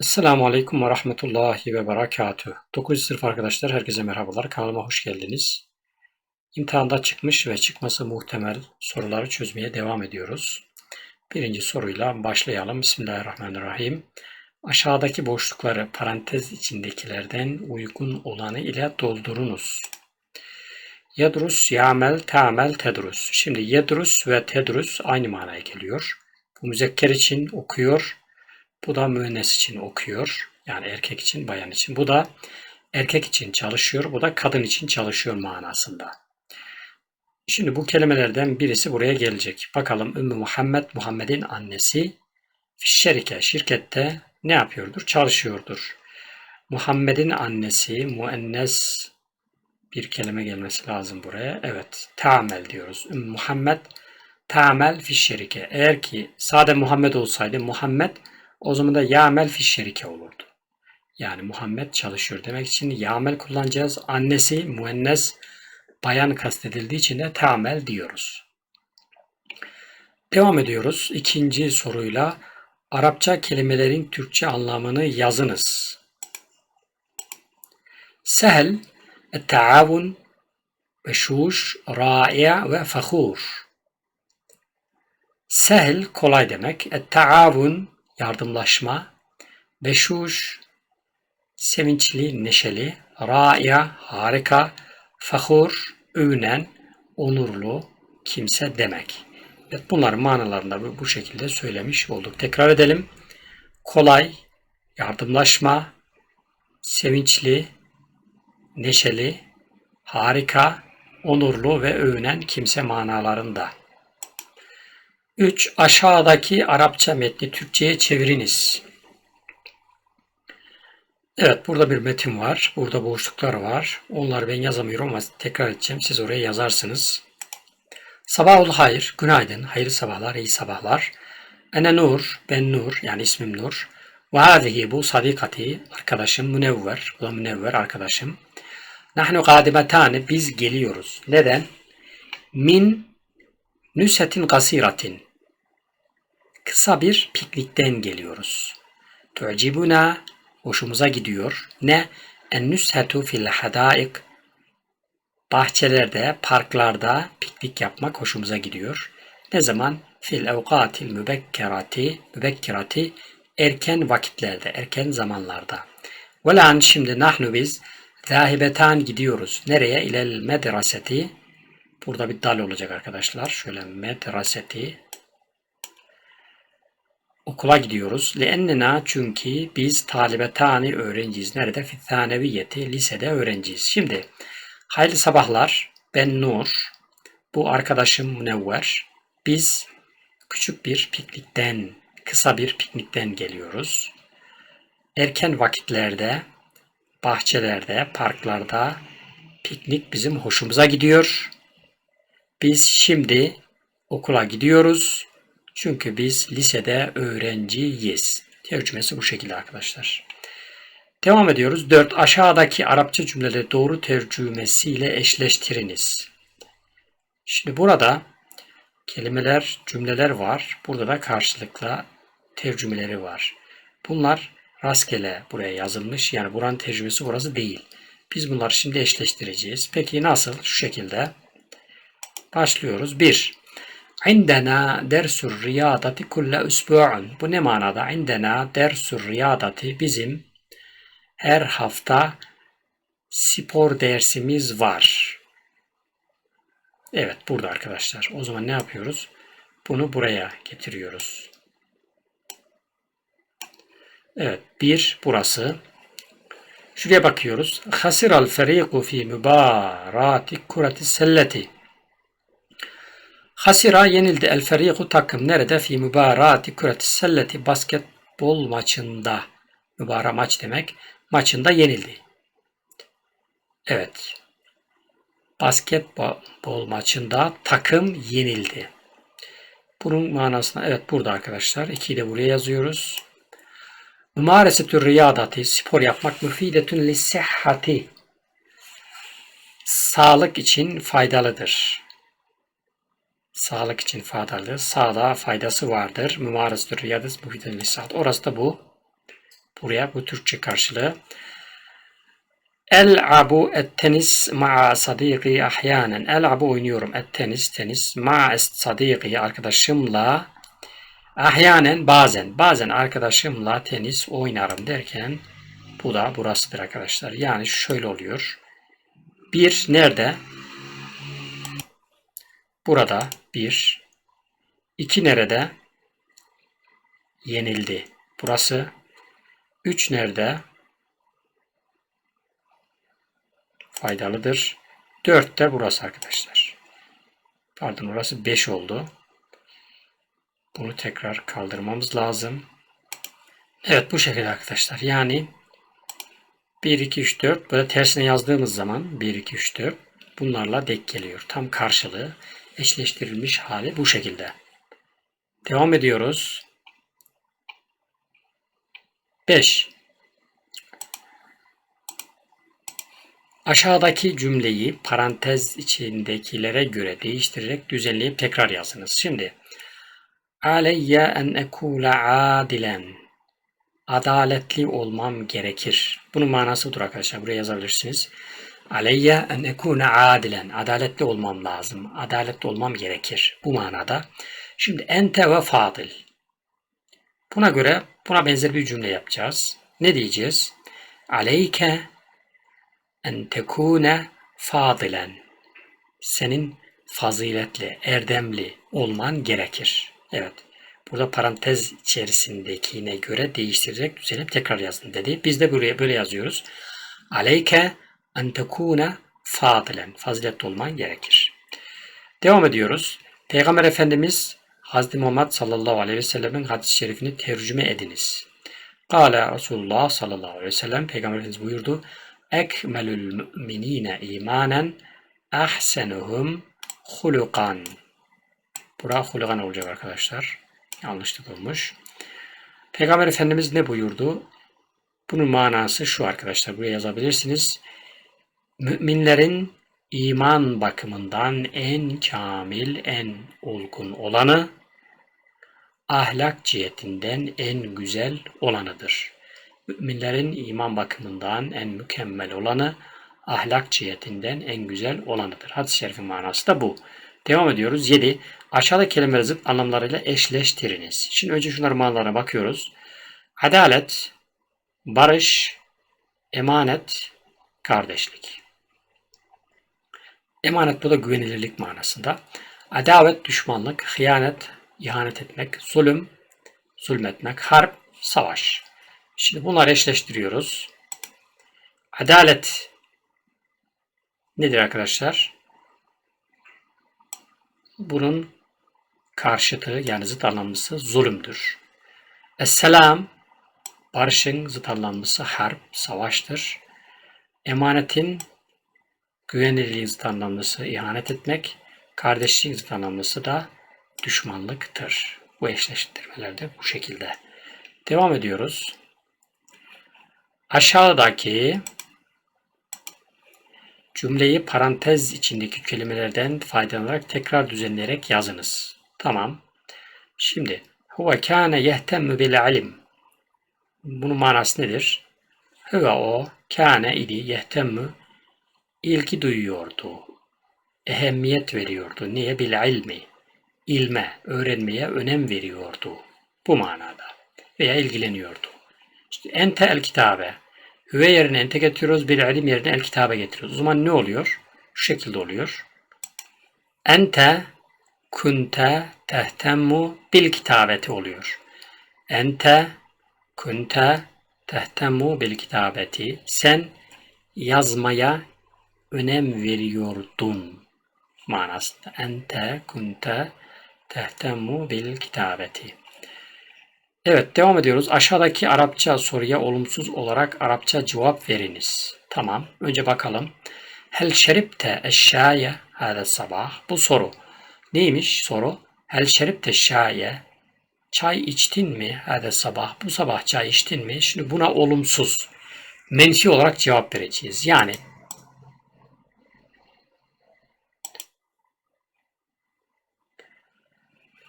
Esselamu Aleyküm ve Rahmetullahi ve Berekatuhu. 9. sınıf arkadaşlar herkese merhabalar. Kanalıma hoş geldiniz. İmtihanda çıkmış ve çıkması muhtemel soruları çözmeye devam ediyoruz. Birinci soruyla başlayalım. Bismillahirrahmanirrahim. Aşağıdaki boşlukları parantez içindekilerden uygun olanı ile doldurunuz. Yedrus, yamel, tamel, tedrus. Şimdi yedrus ve tedrus aynı manaya geliyor. Bu müzekker için okuyor, bu da müennes için okuyor. Yani erkek için, bayan için. Bu da erkek için çalışıyor. Bu da kadın için çalışıyor manasında. Şimdi bu kelimelerden birisi buraya gelecek. Bakalım Ümmü Muhammed, Muhammed'in annesi şerike, şirkette ne yapıyordur? Çalışıyordur. Muhammed'in annesi, müennes bir kelime gelmesi lazım buraya. Evet, tamel diyoruz. Ümmü Muhammed, tamel fi şerike. Eğer ki sade Muhammed olsaydı Muhammed o zaman da yamel fi şerike olurdu. Yani Muhammed çalışıyor demek için yamel kullanacağız. Annesi müennes bayan kastedildiği için de tamel diyoruz. Devam ediyoruz. İkinci soruyla Arapça kelimelerin Türkçe anlamını yazınız. Sehel, taavun, beşuş, ra'i ve fahur. Sehel kolay demek. Taavun yardımlaşma, beşuş, sevinçli, neşeli, ra'ya, harika, fahur, övünen, onurlu kimse demek. Evet, bunların manalarını bu şekilde söylemiş olduk. Tekrar edelim. Kolay, yardımlaşma, sevinçli, neşeli, harika, onurlu ve övünen kimse manalarında. 3. Aşağıdaki Arapça metni Türkçe'ye çeviriniz. Evet burada bir metin var. Burada boşluklar var. Onları ben yazamıyorum ama tekrar edeceğim. Siz oraya yazarsınız. Sabahul hayır. Günaydın. Hayırlı sabahlar. iyi sabahlar. Ene Nur. Ben Nur. Yani ismim Nur. Ve hâzihi bu sadikati. Arkadaşım Münevver. Bu da Münevver arkadaşım. Nahnu kadimetane. Biz geliyoruz. Neden? Min nüsetin gasiratin kısa bir piknikten geliyoruz. Tu'cibuna hoşumuza gidiyor. Ne? En nüshetu fil hadaik bahçelerde, parklarda piknik yapmak hoşumuza gidiyor. Ne zaman? Fil evkatil mübekkerati mübekkirati erken vakitlerde, erken zamanlarda. Ve şimdi nahnu biz zahibetan gidiyoruz. Nereye? İlel medraseti. Burada bir dal olacak arkadaşlar. Şöyle medraseti okula gidiyoruz. Leennena çünkü biz talibetani öğrenciyiz. Nerede? Fithaneviyeti lisede öğrenciyiz. Şimdi hayırlı sabahlar. Ben Nur. Bu arkadaşım Münevver. Biz küçük bir piknikten, kısa bir piknikten geliyoruz. Erken vakitlerde, bahçelerde, parklarda piknik bizim hoşumuza gidiyor. Biz şimdi okula gidiyoruz. Çünkü biz lisede öğrenciyiz. Tercümesi bu şekilde arkadaşlar. Devam ediyoruz. 4. Aşağıdaki Arapça cümleleri doğru tercümesiyle eşleştiriniz. Şimdi burada kelimeler, cümleler var. Burada da karşılıklı tercümeleri var. Bunlar rastgele buraya yazılmış. Yani buranın tercümesi burası değil. Biz bunları şimdi eşleştireceğiz. Peki nasıl? Şu şekilde. Başlıyoruz. 1. İndena dersur riyadati kulle usbu'un. Bu ne manada? İndena dersur riyadati bizim her hafta spor dersimiz var. Evet burada arkadaşlar. O zaman ne yapıyoruz? Bunu buraya getiriyoruz. Evet bir burası. Şuraya bakıyoruz. Hasiral feriku fi mübarati kurati selleti. Hasira yenildi el feriku takım nerede? Fi mübarati küreti selleti basketbol maçında. Mübara maç demek. Maçında yenildi. Evet. Basketbol maçında takım yenildi. Bunun manasına evet burada arkadaşlar. İkiyi de buraya yazıyoruz. Mümaresetü riyadati spor yapmak müfidetün lissihhati sağlık için faydalıdır sağlık için faydalı, sağlığa faydası vardır. Mümarızdır riyadız müfidin lisat. Orası da bu. Buraya bu Türkçe karşılığı. El'abu et-tenis ma'a sadiki ahyanen. El'abu oynuyorum et-tenis, tenis ma'a sadiki arkadaşımla ahyanen bazen, bazen arkadaşımla tenis oynarım derken bu da burasıdır arkadaşlar. Yani şöyle oluyor. Bir nerede? Burada bir. İki nerede? Yenildi. Burası. Üç nerede? Faydalıdır. Dört de burası arkadaşlar. Pardon orası beş oldu. Bunu tekrar kaldırmamız lazım. Evet bu şekilde arkadaşlar. Yani 1, 2, 3, 4 böyle tersine yazdığımız zaman 1, 2, 3, 4 bunlarla denk geliyor. Tam karşılığı eşleştirilmiş hali bu şekilde. Devam ediyoruz. 5. Aşağıdaki cümleyi parantez içindekilere göre değiştirerek düzenleyip tekrar yazınız. Şimdi aleyye en ekule adilen adaletli olmam gerekir. Bunun manası dur arkadaşlar. Buraya yazabilirsiniz. Aleyye en ekune adilen. Adaletli olmam lazım. Adaletli olmam gerekir. Bu manada. Şimdi ente ve fadil. Buna göre buna benzer bir cümle yapacağız. Ne diyeceğiz? Aleyke en tekune fadilen. Senin faziletli, erdemli olman gerekir. Evet. Burada parantez içerisindekine göre değiştirerek düzenleyip tekrar yazın dedi. Biz de buraya böyle yazıyoruz. Aleyke en tekune fadilen. Faziletli olman gerekir. Devam ediyoruz. Peygamber Efendimiz Hazreti Muhammed sallallahu aleyhi ve sellemin hadis-i şerifini tercüme ediniz. Kale Resulullah sallallahu aleyhi ve sellem Peygamber Efendimiz buyurdu. Ekmelül müminine imanen ahsenuhum hulukan. Bura hulukan olacak arkadaşlar. Yanlışlık olmuş. Peygamber Efendimiz ne buyurdu? Bunun manası şu arkadaşlar. Buraya yazabilirsiniz. Müminlerin iman bakımından en kamil, en olgun olanı, ahlak cihetinden en güzel olanıdır. Müminlerin iman bakımından en mükemmel olanı, ahlak cihetinden en güzel olanıdır. Hadis-i şerifin manası da bu. Devam ediyoruz. 7. Aşağıda kelimeleri zıt anlamlarıyla eşleştiriniz. Şimdi önce şunların manalarına bakıyoruz. Adalet, barış, emanet, kardeşlik. Emanet bu da güvenilirlik manasında. Adavet, düşmanlık, hıyanet, ihanet etmek, zulüm, zulmetmek, harp, savaş. Şimdi bunları eşleştiriyoruz. Adalet nedir arkadaşlar? Bunun karşıtı yani zıt anlamlısı zulümdür. Esselam barışın zıt anlamlısı harp, savaştır. Emanetin güvenilirliğin zıt anlamlısı ihanet etmek, kardeşliğin zıt anlamlısı da düşmanlıktır. Bu eşleştirmelerde bu şekilde. Devam ediyoruz. Aşağıdaki cümleyi parantez içindeki kelimelerden faydalanarak tekrar düzenleyerek yazınız. Tamam. Şimdi huve kâne yehtemmü bil ilim. Bunun manası nedir? Huve o kâne idi yehtemmü ilgi duyuyordu. Ehemmiyet veriyordu. Niye? Bil ilmi. İlme, öğrenmeye önem veriyordu. Bu manada. Veya ilgileniyordu. İşte ente el kitabe. Hüve yerine ente getiriyoruz. Bir ilim yerine el kitabe getiriyoruz. O zaman ne oluyor? Şu şekilde oluyor. Ente kunte tehtemmu bil kitabeti oluyor. Ente kunte tehtemmu bil kitabeti. Sen yazmaya önem veriyordun manasında. Ente kunte tehtemmu bil kitabeti. Evet devam ediyoruz. Aşağıdaki Arapça soruya olumsuz olarak Arapça cevap veriniz. Tamam. Önce bakalım. Hel şeripte eşşaye hâde sabah. Bu soru. Neymiş soru? Hel şeripte şaye. Çay içtin mi hâde sabah? Bu sabah çay içtin mi? Şimdi buna olumsuz. Menfi olarak cevap vereceğiz. Yani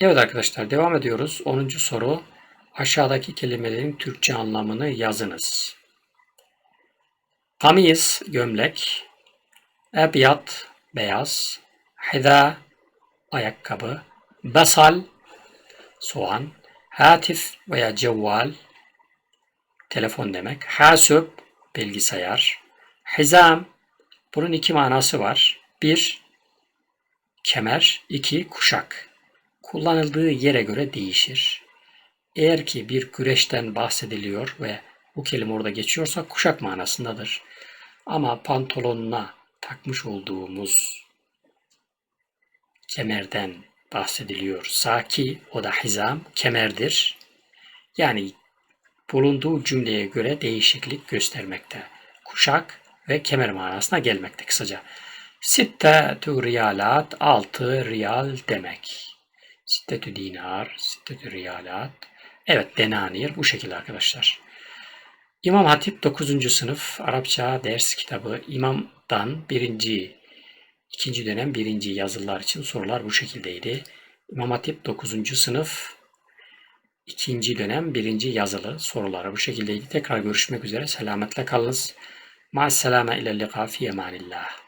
Evet arkadaşlar devam ediyoruz. 10. soru. Aşağıdaki kelimelerin Türkçe anlamını yazınız. Kamis, gömlek. Ebyat, beyaz. Hida, ayakkabı. Basal, soğan. Hatif veya cevval, telefon demek. Hasub, bilgisayar. Hizam, bunun iki manası var. Bir, kemer. iki kuşak. Kullanıldığı yere göre değişir. Eğer ki bir güreşten bahsediliyor ve bu kelime orada geçiyorsa kuşak manasındadır. Ama pantolonuna takmış olduğumuz kemerden bahsediliyorsa ki o da hizam kemerdir. Yani bulunduğu cümleye göre değişiklik göstermekte. Kuşak ve kemer manasına gelmekte kısaca. Sittetü riyalat, altı riyal demek. Sittetü dinar, sittetü riyalat. Evet, denanir bu şekilde arkadaşlar. İmam Hatip 9. sınıf Arapça ders kitabı İmam'dan birinci, ikinci dönem birinci yazılılar için sorular bu şekildeydi. İmam Hatip 9. sınıf ikinci dönem birinci yazılı soruları bu şekildeydi. Tekrar görüşmek üzere. Selametle kalınız. Ma'as selame ile liqa fi emanillah.